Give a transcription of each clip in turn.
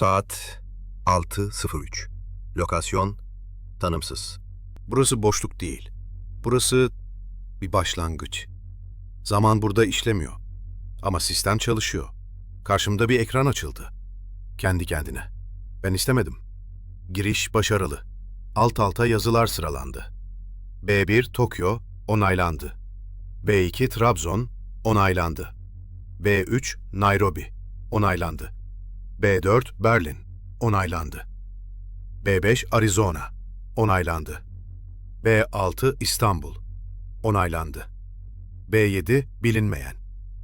Saat 6.03. Lokasyon tanımsız. Burası boşluk değil. Burası bir başlangıç. Zaman burada işlemiyor. Ama sistem çalışıyor. Karşımda bir ekran açıldı. Kendi kendine. Ben istemedim. Giriş başarılı. Alt alta yazılar sıralandı. B1 Tokyo onaylandı. B2 Trabzon onaylandı. B3 Nairobi onaylandı. B4 Berlin onaylandı. B5 Arizona onaylandı. B6 İstanbul onaylandı. B7 bilinmeyen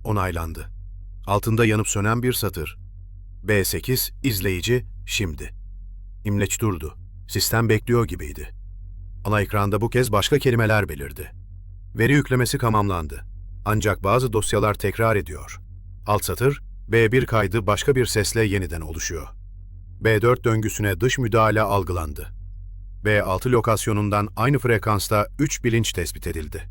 onaylandı. Altında yanıp sönen bir satır. B8 izleyici şimdi. İmleç durdu. Sistem bekliyor gibiydi. Ana ekranda bu kez başka kelimeler belirdi. Veri yüklemesi tamamlandı. Ancak bazı dosyalar tekrar ediyor. Alt satır, B1 kaydı başka bir sesle yeniden oluşuyor. B4 döngüsüne dış müdahale algılandı. B6 lokasyonundan aynı frekansta 3 bilinç tespit edildi.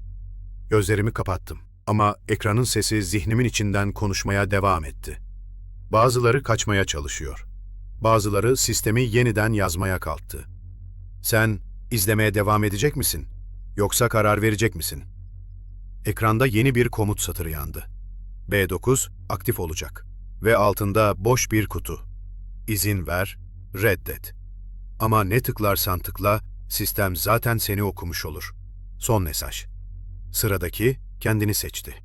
Gözlerimi kapattım ama ekranın sesi zihnimin içinden konuşmaya devam etti. Bazıları kaçmaya çalışıyor. Bazıları sistemi yeniden yazmaya kalktı. Sen izlemeye devam edecek misin? Yoksa karar verecek misin? Ekranda yeni bir komut satırı yandı. B9 aktif olacak ve altında boş bir kutu. İzin ver, reddet. Ama ne tıklarsan tıkla, sistem zaten seni okumuş olur. Son mesaj. Sıradaki kendini seçti.